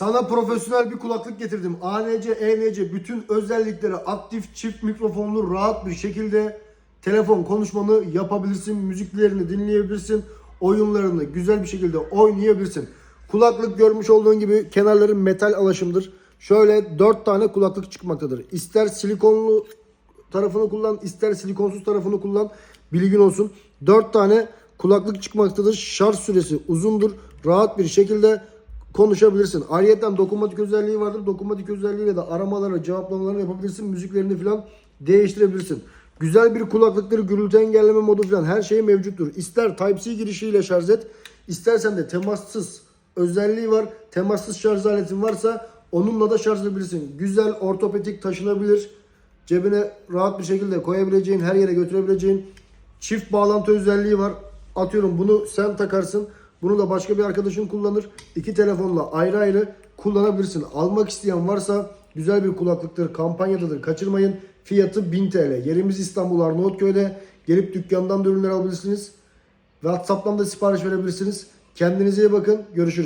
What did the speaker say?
Sana profesyonel bir kulaklık getirdim. ANC, ENC bütün özellikleri aktif çift mikrofonlu rahat bir şekilde telefon konuşmanı yapabilirsin. Müziklerini dinleyebilirsin. Oyunlarını güzel bir şekilde oynayabilirsin. Kulaklık görmüş olduğun gibi kenarları metal alaşımdır. Şöyle 4 tane kulaklık çıkmaktadır. İster silikonlu tarafını kullan, ister silikonsuz tarafını kullan. Bilgin olsun. 4 tane kulaklık çıkmaktadır. Şarj süresi uzundur. Rahat bir şekilde konuşabilirsin. Ayrıca dokunmatik özelliği vardır. Dokunmatik özelliğiyle de aramaları, cevaplamalarını yapabilirsin. Müziklerini falan değiştirebilirsin. Güzel bir kulaklıktır. Gürültü engelleme modu falan her şey mevcuttur. İster Type-C girişiyle şarj et. istersen de temassız özelliği var. Temassız şarj aletin varsa onunla da şarj edebilirsin. Güzel, ortopedik, taşınabilir. Cebine rahat bir şekilde koyabileceğin, her yere götürebileceğin çift bağlantı özelliği var. Atıyorum bunu sen takarsın. Bunu da başka bir arkadaşın kullanır. İki telefonla ayrı ayrı kullanabilirsin. Almak isteyen varsa güzel bir kulaklıktır. Kampanyadadır. Kaçırmayın. Fiyatı 1000 TL. Yerimiz İstanbul Arnavutköy'de. Gelip dükkandan da ürünler alabilirsiniz. WhatsApp'tan da sipariş verebilirsiniz. Kendinize iyi bakın. Görüşürüz.